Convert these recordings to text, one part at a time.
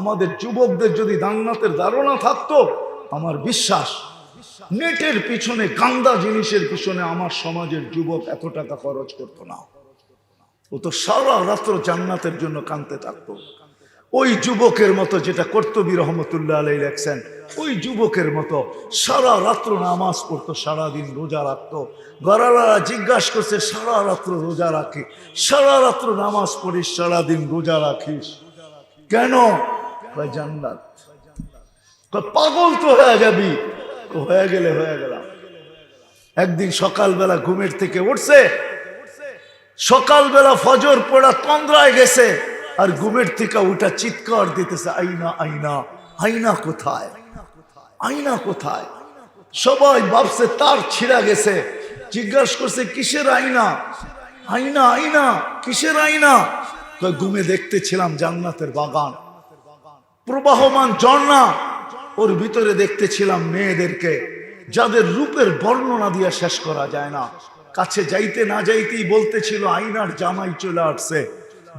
আমাদের যুবকদের যদি জান্নাতের ধারণা থাকতো, আমার বিশ্বাস নেটের পিছনে গান্দা জিনিসের পিছনে আমার সমাজের যুবক এত টাকা খরচ করতো না। ও তো সারা রাত্র জান্নাতের জন্য কানতে থাকতো। ওই যুবকের মতো যেটা কর্তবী রহমতুল্লাহ আলাই লেখছেন, ওই যুবকের মতো সারা রাত্র নামাজ পড়তো, সারাদিন রোজা রাখতো। গরারা জিজ্ঞাসা করছে, সারা রাত্র রোজা রাখি সারা রাত্র নামাজ পড়িস, সারাদিন রোজা রাখিস? কেন? জান্নাত। পাগল তো হয়ে যাবি। হয়ে গেলে হয়ে গেলাম। একদিন সকালবেলা ঘুমের থেকে উঠছে। সকালবেলা ফজর পড়া তন্দ্রায় গেছে। আর ঘুমের থেকে ওটা চিৎকার দিতেছে আইনা আইনা আইনা কোথায়? আইনা কোথায়? সবাই ভাবছে, তার ছিঁড়া গেছে। জিজ্ঞাসা করছে, কিসের আইনা আইনা আইনা কিসের আইনা কয় ঘুমে দেখতেছিলাম জান্নাতের বাগান। প্রবাহমান ঝর্ণা ওর ভিতরে দেখতেছিলাম মেয়েদেরকে, যাদের রূপের বর্ণনা দিয়ে শেষ করা যায় না। কাছে যাইতে না যাইতেই বলতেছিল, আইনার জামাই চলে আসছে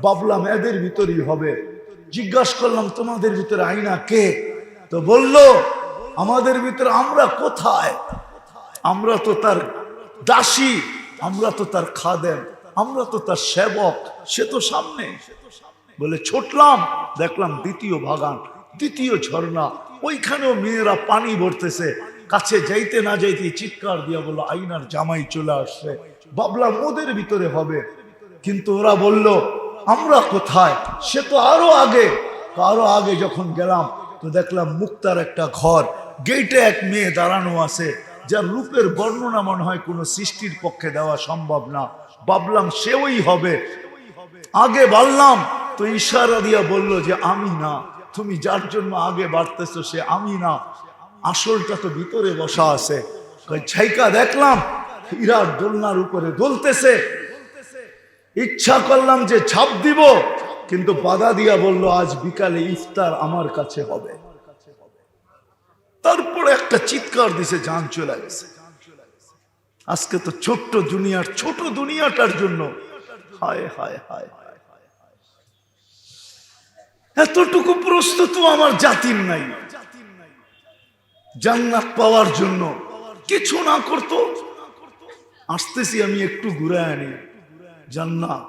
বাবলাম এদের ভিতরেই হবে। জিজ্ঞাসা করলাম, তোমাদের ভিতরে আইনা কে? তো বলল, আমাদের ভিতরে আমরা কোথায়? আমরা তো তার দাসী, আমরা তো তার খাদেম, আমরা তো তার সেবক, সে তো সামনে। বলে ছুটলাম দেখলাম দ্বিতীয় বাগান, দ্বিতীয় ঝর্ণা, ওইখানেও মেয়েরা পানি ভরতেছে। কাছে যাইতে না যাইতে চিৎকার দিয়া বলল আইনার জামাই চলে আসছে। বাবলা মোদের ভিতরে হবে। কিন্তু ওরা বলল, আমরা কোথায়? সে তো আরও আগে। আরও আগে যখন গেলাম, তো দেখলাম মুক্তার একটা ঘর গেটে এক মেয়ে দাঁড়ানো আছে, যার রূপের বর্ণনা মনে হয় কোনো সৃষ্টির পক্ষে দেওয়া সম্ভব না। ভাবলাম সেওই হবে। আগে বাড়লাম তো ইশারা দিয়া বলল যে, আমি না। তুমি যার জন্য আগে বাড়তেছো সে আমি না। আসলটা তো ভিতরে বসা আছে। ছাইকা দেখলাম, হীরার দোলনার উপরে দোলতেছে। ইচ্ছা করলাম যে ছাপ দিব, কিন্তু বাধা দিয়া বলল, আজ বিকালে ইফতার আমার কাছে হবে। তারপরে একটা চিৎকার দিছে যান চলে গেছে। আজকে তো ছোট্ট দুনিয়ার, ছোট দুনিয়াটার জন্য। হায় হায় হায়। এতটুকু প্রস্তুত আমার জাতির নাই। জান্নাত পাওয়ার জন্য কিছু না করতো, আসতেছি আমি একটু ঘুরে আনি। জান্নাত,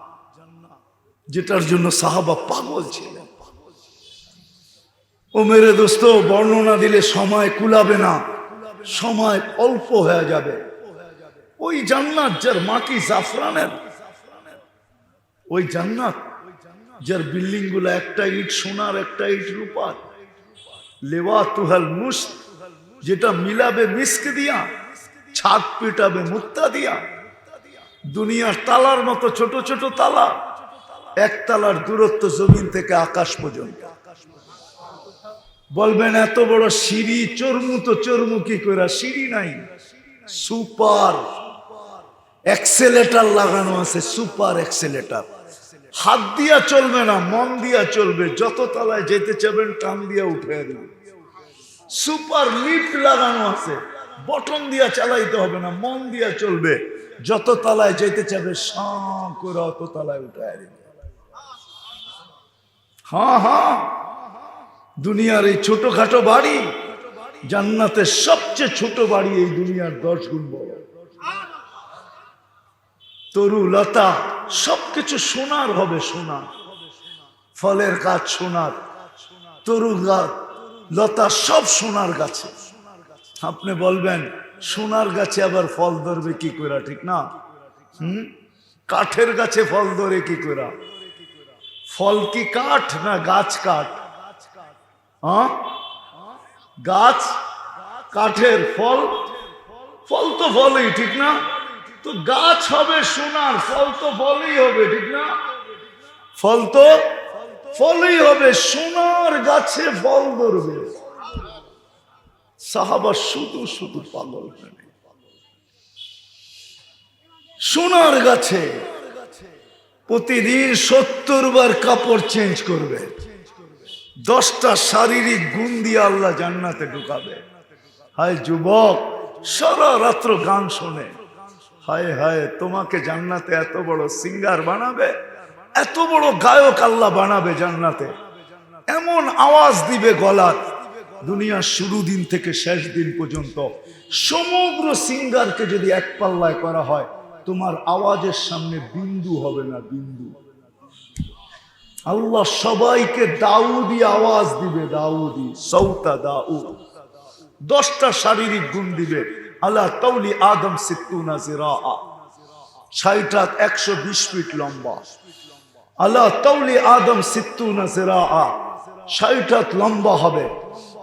যেটার জন্য সাহাবা পাগল ছিলেন। ও মেরে দোস্ত, বর্ণনা দিলে সময় কুলাবে না। সময় অল্প হয়ে যাবে। ওই জান্নাত যার মাটি জাফরানের, ওই জান্নাত যার বিল্ডিংগুলো একটা ইট সোনার, একটা ইট রূপার। লেওয়া তুহাল মুস যেটা মিলাবে মিস্ক দিয়া, ছাদ পিটাবে মুক্তা দিয়া। দুনিয়ার তালার মতো ছোট ছোট তালা এক তালার দূরত্ব জমিন থেকে আকাশ পর্যন্ত। বলবেন, এত বড় সিঁড়ি চর্মু তো চর্মু কি করে সিঁড়ি নাই। সুপার, এক্সেলেটার লাগানো আছে, সুপার এক্সেলেটার। হাত দিয়া চলবে না, মন দিয়া চলবে। যত তলায় যেতে চাবেন, টান দিয়া উঠে সুপার লিফট লাগানো আছে। বটন দিয়া চালাইতে হবে না, মন দিয়া চলবে। যত তলায় যেতে চাবে সাঁ করে অত তলায় উঠে দিবে। হ্যাঁ হ্যাঁ। দুনিয়ার এই ছোটখাটো বাড়ি, জান্নাতের সবচেয়ে ছোট বাড়ি এই দুনিয়ার দশ গুণ বড়। তরু, লতা সবকিছু সোনার হবে, সোনার। ফলের গাছ সোনার তরু গাছ, লতা সব সোনার গাছে। আপনি বলবেন, সোনার গাছে আবার ফল ধরবে কি করে, ঠিক না? হুম? কাঠের গাছে ফল ধরে কি করে? ফল কি কাঠ না গাছ কাঠ? গাছ, কাঠের ফল ফল তো ফলই, ঠিক না? তো গাছ হবে সোনার ফল তো ফলই হবে ঠিক না? ফল তো ফলই হবে সোনার গাছে ফল ধরবে। সাহাবা শুধু শুধু পাগল সোনার গাছে প্রতিদিন সত্তর বার কাপড় চেঞ্জ করবে। দশটা শারীরিক গুণ দিয়ে আল্লাহ জান্নাতে ঢুকাবে। হায় যুবক সারা রাত্র গান শোনে। হায় হায়, তোমাকে জান্নাতে এত বড় সিঙ্গার বানাবে? এত বড় গায়ক আল্লাহ বানাবে জান্নাতে? এমন আওয়াজ দিবে গলার। দুনিয়ার শুরু দিন থেকে শেষ দিন পর্যন্ত সমগ্র সিঙ্গারকে যদি এক পাল্লায় করা হয়, তোমার আওয়াজের সামনে বিন্দু হবে না বিন্দু। আল্লাহ সবাইকে দাউদি আওয়াজ দিবে, দাউদি, সৌতা দাউদ। দশটা শারীরিক গুণ দিবে। আল্লাহ তৌলি আদম সিত্তুনা জিরা ষাট একশো বিশ ফিট লম্বা। আল্লাহ তৌলি আদম সিত্তুনা জিরা ষাট হাত লম্বা হবে।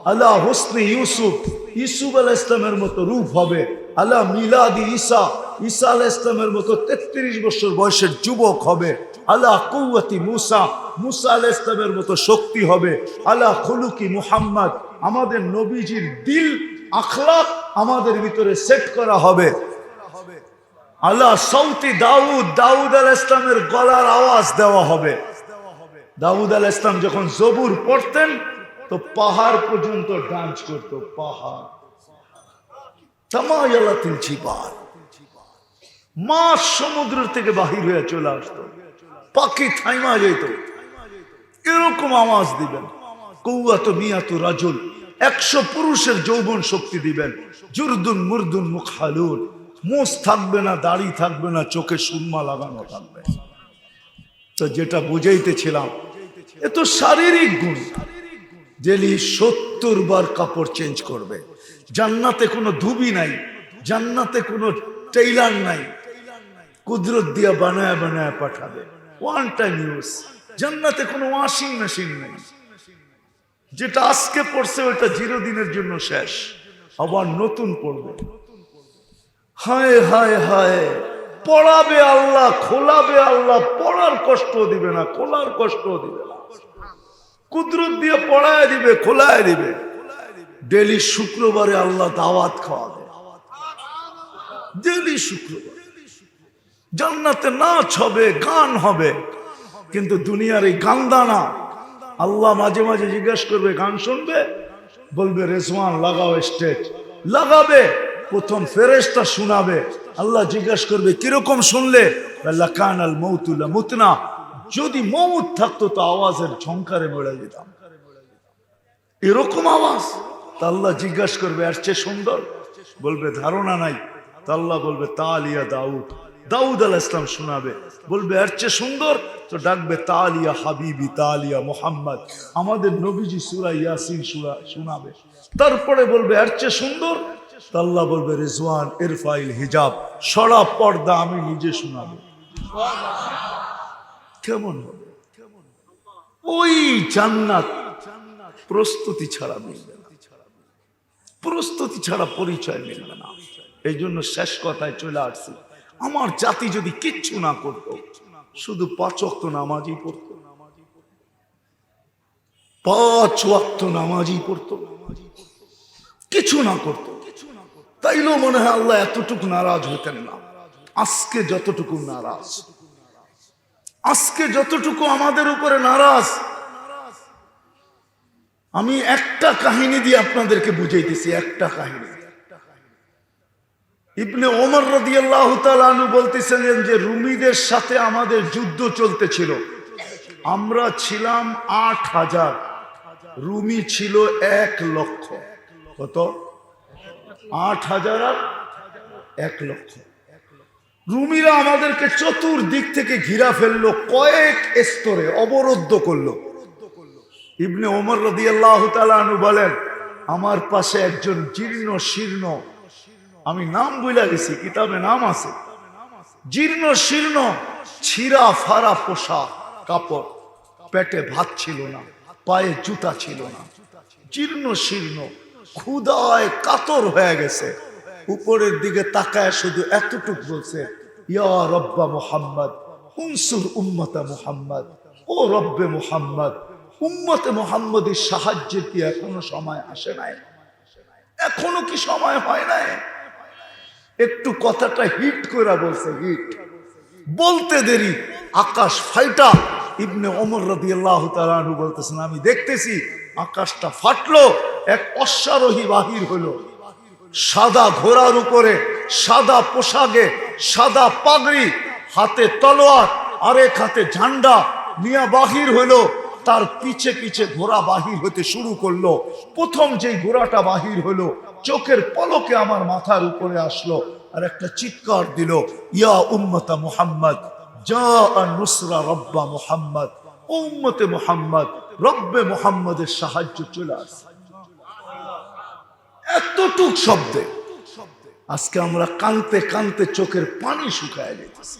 আল্লাহ হুসনি ইউসুফ ইউসুফ আল ইসলামের মতো রূপ হবে। আল্লাহ মিলাদি ঈসা ঈসা আল ইসলামের মতো তেত্রিশ বছর বয়সের যুবক হবে। আল্লাহ কৌয়াতি মুসা মুসা আল ইসলামের মতো শক্তি হবে। আল্লাহ খুলুকি মুহাম্মদ, আমাদের নবীজির দিল আখলাক আমাদের ভিতরে সেট করা হবে। আল্লাহ সৌতি দাউদ দাউদ আল ইসলামের গলার আওয়াজ দেওয়া হবে। দাউদ আল ইসলাম যখন জবুর পড়তেন, তো পাহাড় পর্যন্ত ডান্স করত, পাহাড়। সমুদ্র থেকে বাহির হয়ে চলে আসতো। পাখি থাইমা যেত। এরকম আওয়াজ দিবেন। কৌয়াত মিয়াত রাজুল। একশো পুরুষের যৌবন শক্তি দিবেন। জুরদুন, মুরদুন মুখ মুখালুন মোষ থাকবে না, দাড়ি থাকবে না, চোখে সুরমা লাগানো থাকবে। তো যেটা বুঝাইতেছিলাম, এ তো শারীরিক গুণ। জেলি সত্তর বার কাপড় চেঞ্জ করবে। জান্নাতে কোনো ধুবি নাই, জান্নাতে কোনো টেইলার নাই। কুদরত দিয়া বানায় বানায় পাঠাবে। One time use. জান্নাতে কোনো ওয়াশিং মেশিন নেই। যেটা আজকে পড়ছে, ওইটা জিরো দিনের জন্য শেষ। আবার নতুন পড়বে। হায় হায় হায়। পড়াবে আল্লাহ, খোলাবে আল্লাহ। পড়ার কষ্ট দিবে না, খোলার কষ্ট দিবে না। কুদরত দিয়ে পড়ায় দিবে, খোলায় দিবে। ডেলি শুক্রবারে আল্লাহ দাওয়াত খাওয়াবে। ডেলি শুক্রবার। জান্নাতে নাচ হবে, গান হবে। কিন্তু দুনিয়ার এই গান্দানা আল্লাহ মাঝে মাঝে জিজ্ঞেস করবে, গান শুনবে? বলবে, রেজওয়ান, লাগাও স্টেজ লাগাবে, প্রথম ফেরেশতা শোনাবে। আল্লাহ জিজ্ঞেস করবে, কীরকম শুনলে? লাকান আল মৌতুল্লাহ মুতনা যদি মৌত থাকতো, তো আওয়াজের ঝংকারে মরে যেতাম। এরকম আওয়াজ। তা আল্লাহ জিজ্ঞাসা করবে আর সুন্দর? বলবে, ধারণা নাই। তা আল্লাহ বলবে, তালিয়া দাউদ। দাউদ আল ইসলাম শোনাবে। বলবে আর চেয়ে সুন্দর? তো ডাকবে, তালিয়া হাবিবি, তালিয়া মোহাম্মদ। আমাদের নবীজি সুরা ইয়াসিন সুরা শোনাবে। তারপরে বলবে আর চেয়ে সুন্দর? তা আল্লাহ বলবে, রেজওয়ান ইরফাইল হিজাব, সরা পর্দা আমি নিজে শোনাবো। কেমন ওই জান্নাত প্রস্তুতি ছাড়া মিলবে না। প্রস্তুতি ছাড়া পরিচয় মিলবে না। এই জন্য শেষ কথায় চলে আসছি। আমার জাতি যদি কিচ্ছু না করত, শুধু পাঁচ অক্ত নামাজই পড়তো। পাঁচ ওয়াক্ত নামাজই পড়তো। কিছু না করতো। তাইলেও মনে হয় আল্লাহ এতটুকু নারাজ হতেন না। আজকে যতটুকু নারাজ। আজকে যতটুকু আমাদের উপরে নারাজ। আমি একটা কাহিনী দিয়ে আপনাদেরকে বুঝাইতেছি, একটা কাহিনী। ইবনে ওমর রাদিয়াল্লাহু আনহু বলতেছিলেন যে রুমিদের সাথে আমাদের যুদ্ধ চলতেছিল। আমরা ছিলাম আট হাজার। রুমি ছিল এক লক্ষ। কত? আট হাজার আর এক লক্ষ। রুমিরা আমাদেরকে চতুর্দিক থেকে ঘিরা ফেলল, কয়েক স্তরে অবরুদ্ধ করল। ইবনে ওমর রদিয়াল্লাহ তালু বলেন, আমার পাশে একজন জীর্ণ শীর্ণ আমি নাম বুঝলা গেছি, কিতাবে নাম আছে। জীর্ণ শীর্ণ, ছিঁড়া ফাড়া পোষা কাপড়, পেটে ভাত ছিল না, পায়ে জুতা ছিল না। জীর্ণ শীর্ণ ক্ষুদায় কাতর হয়ে গেছে। উপরের দিকে তাকায় শুধু এতটুক বলছে, ইয়া রব্বা মোহাম্মদ, উনসুর উম্মতা মুহাম্মদ, ও রব্বে মুহাম্মদ, উম্মতে মুহাম্মদের সাহায্যে কি এখনও সময় আসে নাই? এখনও কি সময় হয় নাই? একটু কথাটা হিট করে বলছে, হিট। বলতে দেরি। আকাশ ফাইটা। ইবনে ওমর রদি আল্লাহ তালু বলতেছেন, আমি দেখতেছি আকাশটা ফাটলো, এক অশ্বারোহী বাহির হলো। সাদা ঘোড়ার উপরে, সাদা পোশাকে, সাদা পাগড়ি, হাতে তলোয়ার, আরেক হাতে ঝান্ডা নিয়ে বাহির হলো। তার পিছে পিছে ঘোড়া বাহির হতে শুরু করল। প্রথম যেই ঘোড়াটা বাহির হলো, চোখের পলকে আমার মাথার উপরে আসলো আর একটা চিৎকার দিল, ইয়া উম্মতা মুহাম্মদ যা নুসরা রব্বা মুহাম্মদ উম্মতে মুহাম্মদ, রব্বে মুহাম্মদের সাহায্য চলে আসে। এতটুক শব্দে আজকে আমরা কানতে কানতে চোখের পানি শুকায় যেতেছি।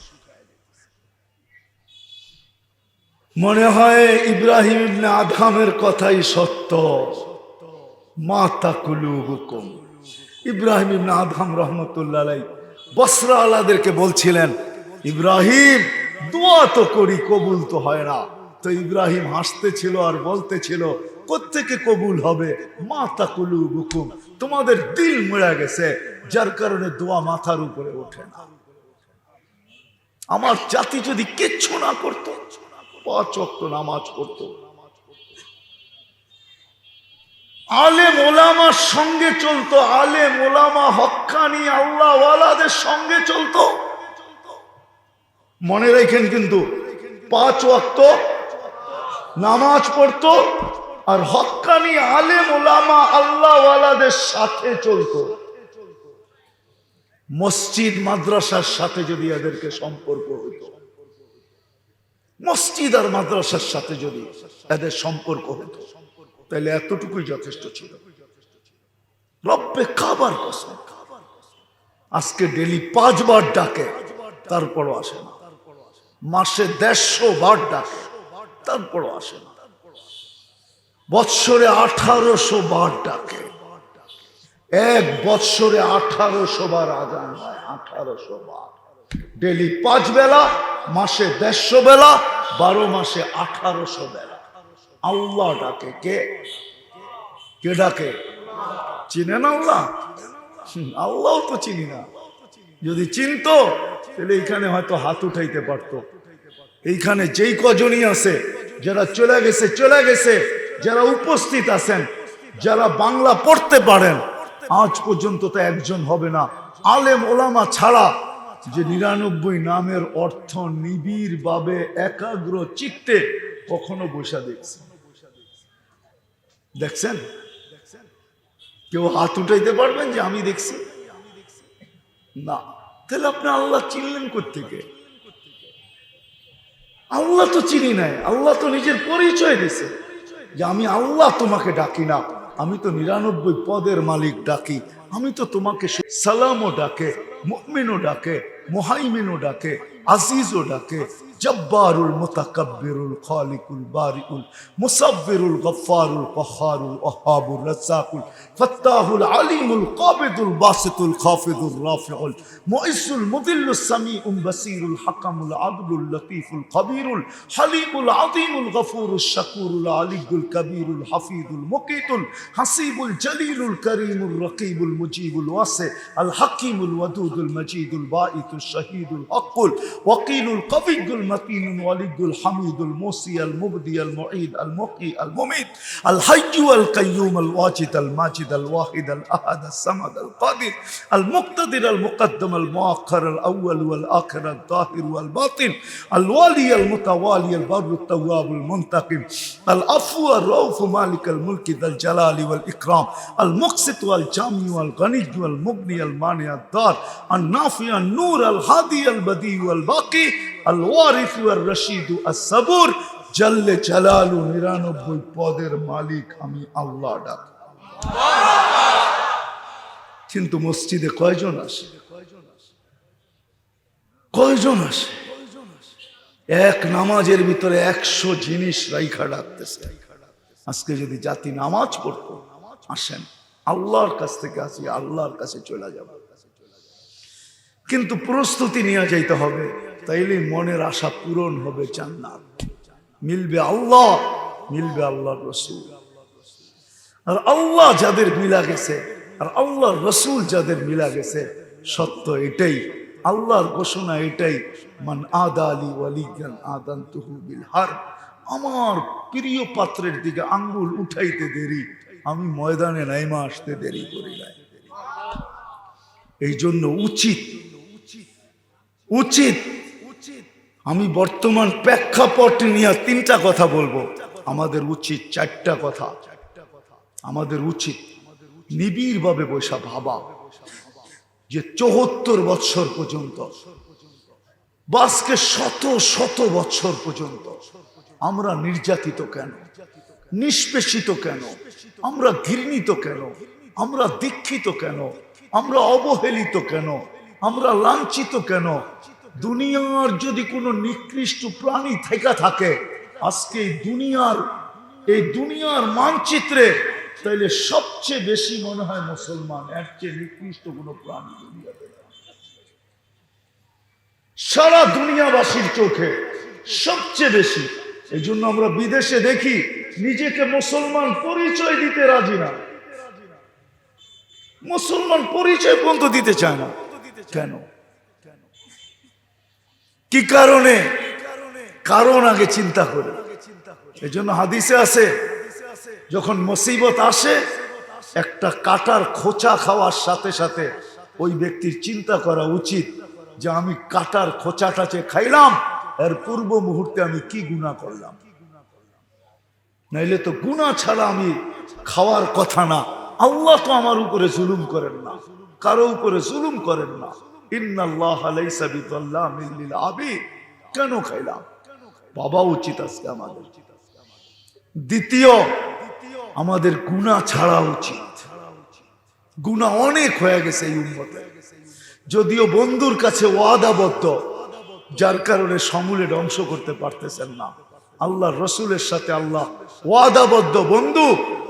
মনে হয় ইব্রাহিম আদহামের কথাই সত্য। মাতা তাকুলু হুকুম ইব্রাহিম আদহাম রহমতুল্লাহ বসরা আলাদেরকে বলছিলেন, ইব্রাহিম, দোয়া তো করি, কবুল তো হয় না। তো ইব্রাহিম হাসতেছিল আর বলতেছিল, কোত্থেকে কবুল হবে? মা তাকুলু হুকুম তোমাদের দিল মুড়া গেছে, যার কারণে দোয়া মাথার উপরে ওঠে না। আমার জাতি যদি কিচ্ছু না করতো পাঁচ অক্ত নামাজ পড়তো। আলে মোলামার সঙ্গে আলে মোলামা সঙ্গে মনে রাখেন কিন্তু, পাঁচ ওয়াক্ত নামাজ পড়তো আর হক্কানি আলে মোলামা আল্লাহ সাথে চলতো। মসজিদ, মাদ্রাসার সাথে যদি এদেরকে সম্পর্ক মসজিদ আর মাদ্রাসার সাথে যদি এদের সম্পর্ক হতো, তাহলে এতটুকুই যথেষ্ট ছিল। রব্বে খাবার কসম। আজকে ডেলি পাঁচবার ডাকে, তারপরও আসে না। মাসে দেড়শো বার ডাকে, তারপরও আসে না। বৎসরে আঠারোশো বার ডাকে। এক বৎসরে আঠারোশো বার আজান হয় আঠারোশো বার ডেলি পাঁচ বেলা, মাসে দেড়শো বেলা, বারো মাসে আঠারোশো বেলা। আল্লাহ ডাকে। কে? কে ডাকে? চিনে না আল্লাহ আল্লাহ তো চিনি না। যদি চিনতো, তাহলে এইখানে হয়তো হাত উঠাইতে পারতো। এইখানে যেই কজনই আছে, যারা চলে গেছে চলে গেছে, যারা উপস্থিত আছেন, যারা বাংলা পড়তে পারেন, আজ পর্যন্ত তো একজন হবে না। আলেম ওলামা ছাড়া যে নিরানব্বই নামের অর্থ নিবিড় ভাবে একাগ্র চিত্তে কখনো বসা দেখছে দেখছেন? কেউ হাত উঠাইতে পারবেন যে আমি দেখছি? না। তাহলে আপনি আল্লাহ চিনলেন থেকে আল্লাহ তো চিনি নাই। আল্লাহ তো নিজের পরিচয় দিছে যে আমি আল্লাহ তোমাকে ডাকি না। আমি তো নিরানব্বই পদের মালিক ডাকি। আমি তো তোমাকে সালামও ডাকে, মুমিনও ডাকে। মোহাইমিনও ডাকে আজিজও ডাকে জব্বারুল মুতাকাব্বিরুল খালিকুল বারিকুল মুসাব্বিরুল গফফারুল কহারুল ওহাবুল রাজ্জাকুল ফাত্তাহুল আলিমুল কাবিদুল বাসিতুল খাফিদুল রাফিউল মুইসুল মুদিল্লুস সামিউল বাসিরুল হাকামুল আদলুল লতিফুল কবিরুল হালিমুল আযীমুল গফুরুশ শাকুরুল আলিয়ুল কবিরুল হাফিজুল মুকিতুল হাসিবুল জলিলুল করিমুল রকিবুল মুজিবুল ওয়াসি আল হাকিমুল ওয়াদুদুল মজিদুল বাঈতুল শহীদুল হকুল ওয়াকিলুল কবিয়ুল মতিনুল ওয়ালিদুল হামিদুল মুসি আল মুবদি আল মুঈদ আল মুকি আল মুমিত আল হাইয়্যু আল কাইয়্যুম আল ওয়াজিদ আল মাজিদ আল ওয়াহিদ আল আহাদ আল সামাদ আল কাদির আল মুক্তাদির আল মুকদ্দম আল মুআخر আল আউয়াল ওয়াল আখির আল যাহির ওয়াল বাতিন আল ওয়ালি আল মুতাওয়ালি আল বার আল তাওয়াব আল মুনতাকিম আল আফু আর রাউফ মালিক আল মুলক যাল জালালি ওয়াল ইকরাম আল মুকসিত ওয়াল জামি ওয়াল গনি ওয়াল মুগনি আল মানি আল দার আল নাফি আল নূর আল হাদি আল বদি ওয়াল বাকি আল ওয়ারিস ওয়াল রশিদ আল সাবুর জল্লে জালালু নিরানব্বই পদের মালিক আমি আল্লাহ ডাক কিন্তু মসজিদে কয়জন আসে? কয়জন আসে এক নামাজের ভিতরে একশো জিনিস রাইখা ডাকতেছে। আজকে যদি জাতি নামাজ পড়তো, আসেন, আল্লাহর কাছ থেকে আসি, আল্লাহর কাছে চলে যাব। কিন্তু প্রস্তুতি নিয়ে যাইতে হবে তাইলে মনের আশা পূরণ হবে জান্নাত। মিলবে আল্লাহ, মিলবে আল্লাহর রসুল। আর আল্লাহ যাদের মিলা গেছে, আর আল্লাহর রসুল যাদের মিলা গেছে, সত্য এটাই। আল্লাহর ঘোষণা এটাই, মান আদা আলী ওয়ালিগান আদান তুহু বিল হার। আমার প্রিয় পাত্রের দিকে আঙ্গুল উঠাইতে দেরি, আমি ময়দানে নাইমা আসতে দেরি করি নাই। এই জন্য উচিত উচিত, আমি বর্তমান প্রেক্ষাপট নিয়ে তিনটা কথা বলব। আমাদের উচিত চারটা কথা। আমাদের উচিত নিবিড়ভাবে বৈশা ভাবা। যে চৌহত্তর বৎসর পর্যন্ত, বাসকে শত শত বৎসর পর্যন্ত আমরা নির্যাতিত কেন? নিষ্পেষিত কেন? আমরা ঘৃণিত কেন? আমরা দীক্ষিত কেন? আমরা অবহেলিত কেন? আমরা লাঞ্ছিত কেন? দুনিয়ার যদি কোনো নিকৃষ্ট প্রাণী থেকে থাকে, আজকে দুনিয়ার, এই দুনিয়ার মানচিত্রে তাইলে সবচেয়ে বেশি মনে হয় মুসলমান, এর চেয়ে নিকৃষ্ট কোনো প্রাণী দুনিয়াতে সারা দুনিয়াবাসীর চোখে সবচেয়ে বেশি। এই জন্য আমরা বিদেশে দেখি, নিজেকে মুসলমান পরিচয় দিতে রাজি না। মুসলমান পরিচয় পর্যন্ত দিতে চায় না। কেন? কি কারণে? কারণ আগে চিন্তা করে। এই জন্য হাদিসে আছে যখন মুসিবত আসে, একটা কাটার খোঁচা খাওয়ার সাথে সাথে ওই ব্যক্তির চিন্তা করা উচিত যে আমি কাটার খোঁচাটা যে খাইলাম, এর পূর্ব মুহূর্তে আমি কি গুণা করলাম? নাইলে তো গুণা ছাড়া আমি খাওয়ার কথা না। আল্লাহ তো আমার উপরে জুলুম করেন না, কারও উপরে জুলুম করেন না। কেন খাইলাম? বাবা উচিত আজকে আমাদের। দ্বিতীয় আমাদের গুণা ছাড়া উচিত। গুণা অনেক হয়ে গেছে এই উন্মতে যদিও বন্ধুর কাছে ওয়াদাবদ্ধ, যার কারণে সমূলে ধ্বংস করতে পারতেছেন না। আল্লাহ রসুলের সাথে আল্লাহ ওয়াদাবদ্ধ বন্ধু,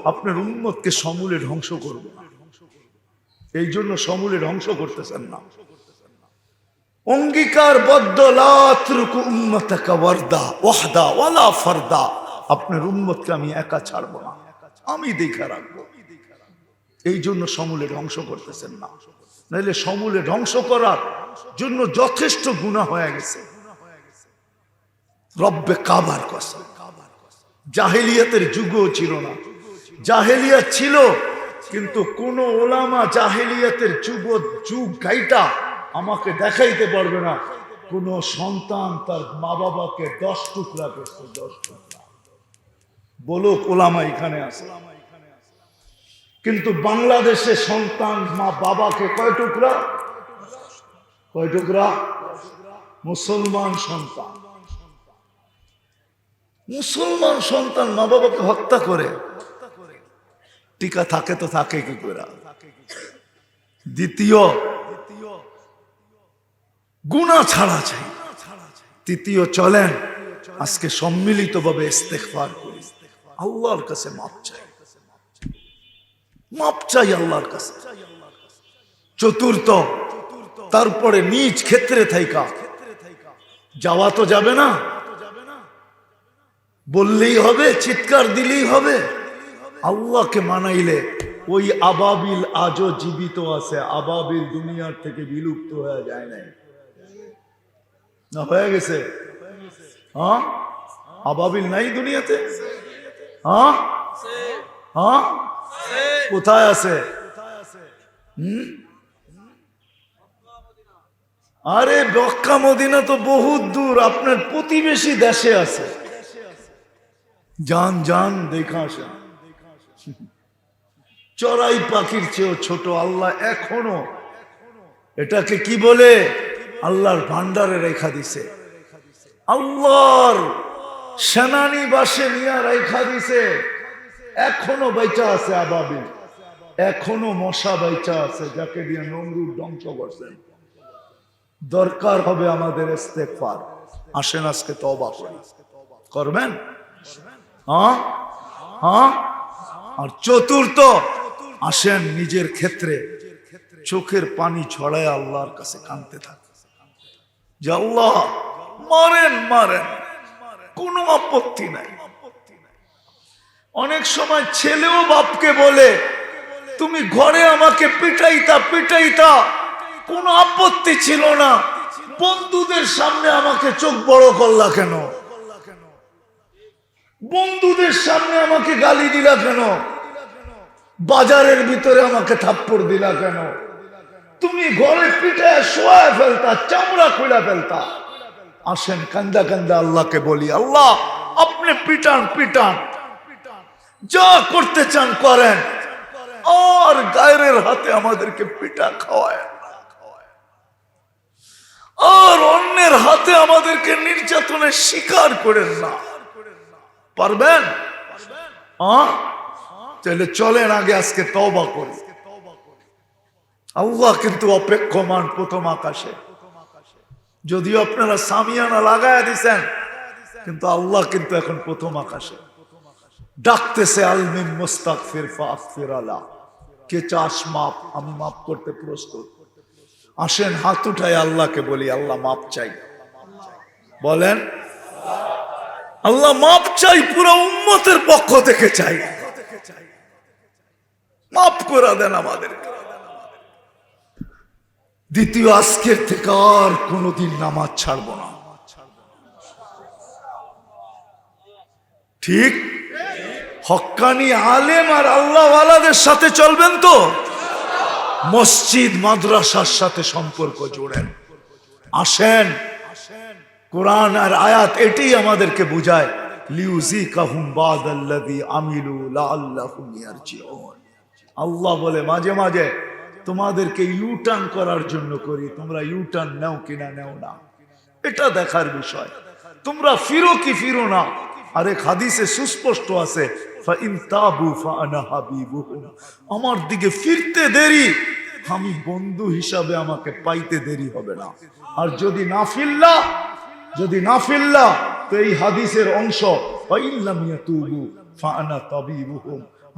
আপনার উন্মতকে সমূলে ধ্বংস করবে না। এই জন্য সমূলে ধ্বংস করতেছেন না। অঙ্গীকার আপনার উম্মতকে আমি একা ছাড়বো না। আমি দেখা রাখব। এই জন্য সমূলে ধ্বংস করতেছেন না। নাইলে সমূলে ধ্বংস করার জন্য যথেষ্ট গুণা হয়ে গেছে। রব্বে কাবার কসম। জাহেলিয়াতের যুগও ছিল না। জাহেলিয়া ছিল, কিন্তু কোন ওলামা জাহেলিয়াতের যুগ যুগ গাইটা আমাকে দেখাইতে পারবে না। কোন সন্তান তার মা বাবাকে দশ টুকরা করছে, দশ টুকরা। বলো ওলামা এখানে আছে। কিন্তু বাংলাদেশে সন্তান মা বাবাকে কয় টুকরা? কয় টুকরা? মুসলমান সন্তান। মুসলমান সন্তান মা বাবাকে হত্যা করে। টিকা থাকে তো থাকে কি করে? দ্বিতীয় গুণা ছাড়া চাই। তৃতীয়, চলেন আজকে সম্মিলিত ভাবে ইস্তেকফার করি। আল্লাহর কাছে মাপ চাই। মাপ চাই আল্লাহর কাছে। চতুর্থ, তারপরে নিজ ক্ষেত্রে থাইকা। যাওয়া তো যাবে না। বললেই হবে, চিৎকার দিলেই হবে। আল্লাহকে মানাইলে ওই আবাবিল আজও জীবিত আছে। আবাবিল দুনিয়ার থেকে বিলুপ্ত হয়ে যায় নাই। না হয়ে গেছে? হ্যাঁ? আবাবিল নাই দুনিয়াতে? কোথায় আছে? আরে বক্কা মদিনা তো বহুত দূর, আপনার প্রতিবেশী দেশে আছে। যান যান, দেখা আসেন। চড়াই পাখির চেয়েও ছোট, আল্লাহ এখনও এটাকে কি বলে? আল্লাহর ভান্ডারে রেখা দিছে। আল্লাহর সেনানি বাসে নিয়ে রেখা দিছে। এখনও বেচা আছে আবাবি এখনও মশা বেচা আছে, যাকে দিয়ে নমরুদ ধ্বংস করছেন। দরকার হবে আমাদের ইস্তেগফার। আসেন আজকে তওবা করি। করবেন? হ্যাঁ? হ্যাঁ? আর চতুর্থ, আসেন নিজের ক্ষেত্রে চোখের পানি ছড়ায় আল্লাহর কাছে কানতে থাকে যে আল্লাহ, মারেন মারেন। কোনো আপত্তি নাই। অনেক সময় ছেলেও বাপকে বলে, তুমি ঘরে আমাকে পিটাইতা পিটাইতা, কোনো আপত্তি ছিল না। বন্ধুদের সামনে আমাকে চোখ বড় করলা কেন? বন্ধুদের সামনে আমাকে গালি দিলা কেন? বাজারের ভিতরে আমাকে থাপ্পড় দিলা কেন? তুমি ঘরে পিঠায় শোয়া ফেলতা, চামড়া খুলে ফেলতা। আসেন, কান্দা কান্দা আল্লাহকে বলি, আল্লাহ, আপনি পিটান পিটান। যা করতে চান করেন। আর গায়ের হাতে আমাদেরকে পিটা খাওয়ায় আর অন্যের হাতে আমাদেরকে নির্যাতনের শিকার করেন না। পারবেন? তাহলে চলেন, আগে আজকে তওবা করি। আল্লাহ কিন্তু অপেক্ষমান প্রথম আকাশে। যদিও আপনারা সামিয়ানা লাগায় দিছেন, কিন্তু আল্লাহ কিন্তু এখন প্রথম আকাশে। ডাকতেছে আলমিন মুস্তাক ফিরফা ফির আলা। কে চাস মাপ? আমি মাপ করতে প্রস্তুত। আসেন, হাত উঠায় আল্লাহকে বলি, আল্লাহ মাপ চাই। বলেন, আল্লাহ মাপ চাই, পুরো উম্মতের পক্ষ থেকে চাই। মাফ করে দেন আমাদেরকে। দ্বিতীয় আজকের থেকে আর কোনোদিন নামাজ ছাড়বো না। ঠিক? হক্কানি আলেম আর আল্লাহওয়ালাদের সাথে চলবেন তো? মসজিদ, মাদ্রাসার সাথে সম্পর্ক জোড়েন। আসেন। কোরআন আর আয়াত এটাই আমাদেরকে বুঝায়। লিউজি কাহুম বাদাল্লাযী আমিলু লাআল্লাহুম ইয়ারজিউন। আল্লাহ বলে, মাঝে মাঝে তোমাদেরকে ইউটার্ন করার জন্য করি। তোমরা ইউটার্ন নাও কিনা নেও না। এটা দেখার বিষয়। তোমরা ফিরো কি ফিরো না। আরে হাদিসে সুস্পষ্ট আছে আমার দিকে ফিরতে দেরি, আমি বন্ধু হিসাবে আমাকে পাইতে দেরি হবে না। আর যদি না ফিরলা, যদি না ফিরলা, তো এই হাদিসের অংশ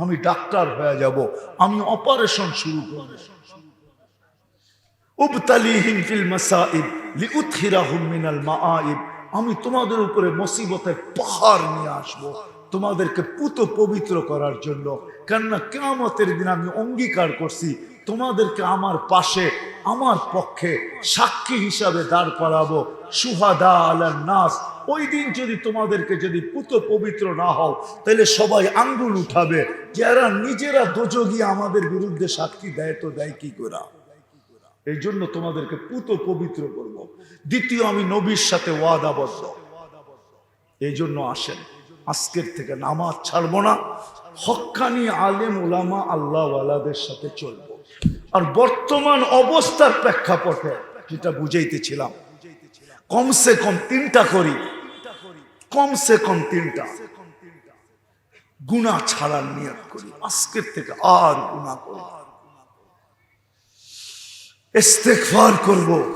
আমি ডাক্তার হয়ে যাব, আমি অপারেশন শুরু করব। উবতালিহিম ফিল মাসাইব লিউতখিরাহুম মিনাল মাআইব। আমি তোমাদের উপরে মুসিবতের পাহাড় নিয়ে আসব, তোমাদেরকে পুত পবিত্র করার জন্য। কেননা কিয়ামতের দিন আমি অঙ্গীকার করছি, তোমাদেরকে আমার পাশে, আমার পক্ষে সাক্ষী হিসাবে দাঁড় করাবো। সুহাদা আলার নাস। ওই দিন যদি তোমাদেরকে যদি পুত পবিত্র না হও, তাহলে সবাই আঙ্গুল উঠাবে। যারা নিজেরা দোজগি আমাদের বিরুদ্ধে সাক্ষী দেয়, তো দেয় কি করা? এই জন্য তোমাদেরকে পুত পবিত্র করব। দ্বিতীয় আমি নবীর সাথে ওয়াদাবদ্ধ। এই জন্য আসেন। আজকের থেকে নামাজ ছাড়বো না। হক্কানি আলেম ওলামা আল্লাহওয়ালাদের সাথে চলবো। আর বর্তমান অবস্থার প্রেক্ষাপটে যেটা বুঝাইতেছিলাম, কমসে কম তিনটা করি। কমসে কম তিনটা। গুণা ছাড়ার নিয়ত করি। আজকের থেকে আর গুণা করি না। ইস্তেগফার করব।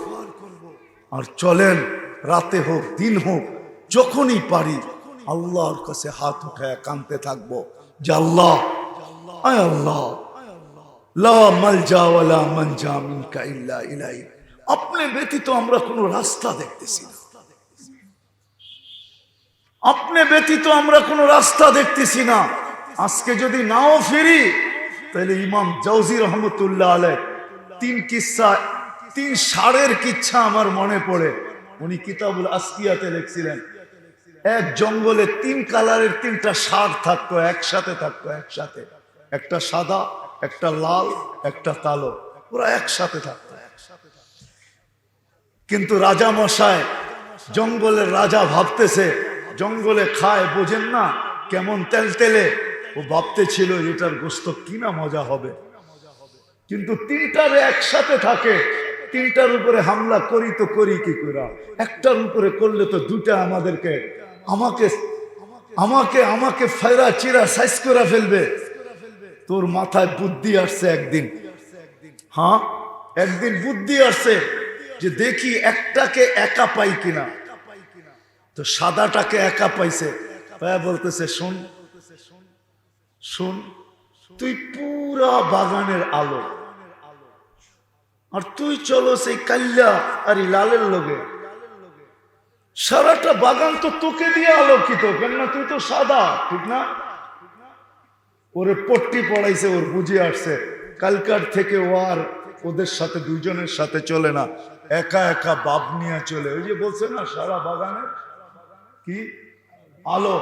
আর চলেন, রাতে হোক, দিন হোক, যখনই পারি, আল্লাহর কাছে হাত উঠায় কানতে থাকব। যে আল্লাহ, আয় ইলাইক। আপনি ব্যতীত আমরা কোনো রাস্তা দেখতেছি না। আপনি ব্যতীত আমরা কোনো রাস্তা দেখতেছি না। আজকে যদি নাও ফিরি, তাহলে ইমাম জৌজি রহমতুল্লাহ আলাই তিন কিসা, তিন ষাঁড়ের কিচ্ছা আমার মনে পড়ে। উনি কিতাবুল আসকিয়াতে লিখছিলেন, এক জঙ্গলে তিন কালারের তিনটা ষাঁড় থাকতো, একসাথে থাকতো, একসাথে। একটা সাদা, একটা লাল, একটা কালো ওরা একসাথে থাকতো। কিন্তু রাজা মশায় জঙ্গলের রাজা ভাবতেছে, জঙ্গলে খায়, বোঝেন না, কেমন তেল তেলে। ও ভাবতেছিল, এটার গোস্ত কিনা মজা হবে। কিন্তু তিনটার একসাথে থাকে। তিনটার উপরে হামলা করি তো করি কি করা একটার উপরে করলে তো দুটা আমাদেরকে, আমাকে আমাকে আমাকে ফেরা চিরা সাইজ করে ফেলবে। তোর মাথায় বুদ্ধি আসছে একদিন। হ্যাঁ? একদিন বুদ্ধি আসছে যে দেখি একটাকে একা পাই কিনা। তো সাদাটাকে একা পাইছে। বলতেছে শোন শোন, তুই পুরা বাগানের আলো আর তুই চলো সেই কাল্লা আর লালের লোকে সারাটা বাগান তো তোকে দিয়ে আলোকিত, কেননা তুই তো সাদা, ঠিক না? ওরে পট্টি পড়াইছে, ওর বুঝে আসছে। কালকার থেকে ও আর ওদের সাথে, দুইজনের সাথে চলে না। একা একা বাপ নিয়ে চলে। ওই যে বলছে না, সারা বাগানের কি? আলো।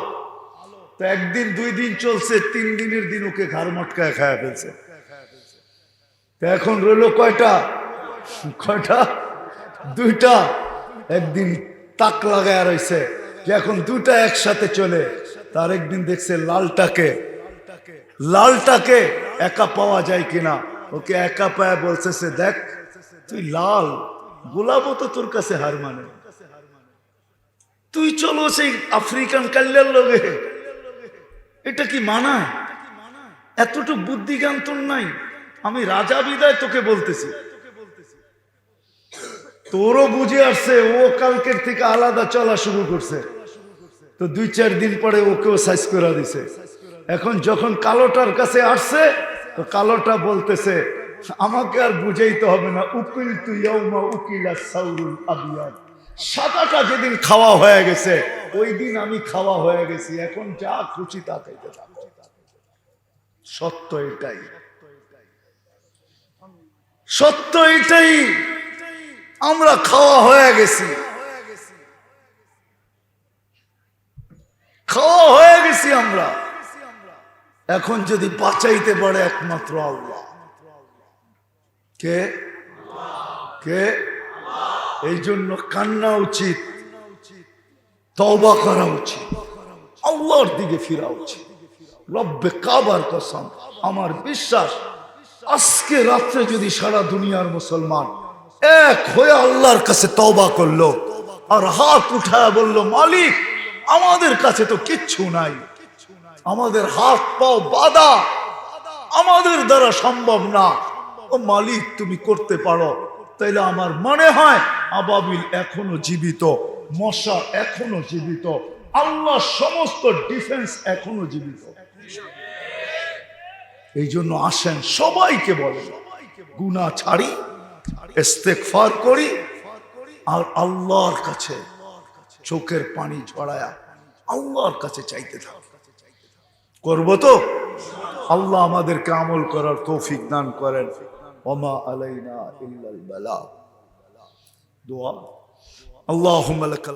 তো একদিন, দুই দিন চলছে, তিন দিনের দিন ওকে ঘাড় মটকায় খায়া ফেলছে। তো এখন রইল কয়টা? কয়টা? দুইটা। একদিন তাক লাগায় রয়েছে যে এখন দুটা একসাথে চলে। তার একদিন দেখছে লালটাকে। লালটাকে একা পাওয়া যায় কিনা? ওকে একা পায় বলছে সে দেখ, তুই লাল। গোলাপও তো তোর কাছে হার মানে। তুই চলো সেই আফ্রিকান কাল্যাণ লগে। এটা কি মানা এতটুকু বুদ্ধি জ্ঞান তোর নাই। আমি রাজা বিদায় তোকে বলতেছি। তোরও বুঝে আসছে, ও কালকের থেকে আলাদা চলা শুরু করছে। তো দুই চার দিন পরে ওকেও সাইজ করে দিছে। এখন যখন কালোটার কাছে আসছে, তো কালোটা বলতেছে, আমাকে আর বুঝাইতে হবে না উকিল তুই উকিলা আবিয়াদ। সাদাটা যেদিন খাওয়া হয়ে গেছে, ওই দিন আমি খাওয়া হয়ে গেছি। এখন যা খুশি তা খাইতে সত্য এটাই। সত্য এটাই। আমরা খাওয়া হয়ে গেছি। খাওয়া হয়ে গেছি আমরা। এখন যদি বাঁচাইতে পারে একমাত্র আল্লাহ। কে? কে? এই জন্য কান্না উচিত তবা করা উচিত, আল্লাহর দিকে ফিরা উচিত। রব্বে কাবার কসম, আমার বিশ্বাস, আজকে রাত্রে যদি সারা দুনিয়ার মুসলমান এক হয়ে আল্লাহর কাছে তওবা করল আর হাত উঠায় বলল, মালিক, আমাদের কাছে তো কিচ্ছু নাই। আমাদের হাত পাও বাধা, আমাদের দ্বারা সম্ভব না। ও মালিক, তুমি করতে পারো, তাইলে আমার মনে হয় আবাবিল এখনও জীবিত, মশা এখনও জীবিত, আল্লাহ সমস্ত ডিফেন্স এখনও জীবিত। এই জন্য আসেন, সবাইকে বলেন গুনা ছাড়ি ইস্তেগফার করি আর আল্লাহর কাছে চোখের পানি ঝরায়া আল্লাহর কাছে চাইতে থাক। করব তো? আল্লাহ আমাদেরকে আমল করার তৌফিক দান করেন। ওমা আলাইনা ইল্লাল বালা। দোয়া। আল্লাহুম্মা লাকাল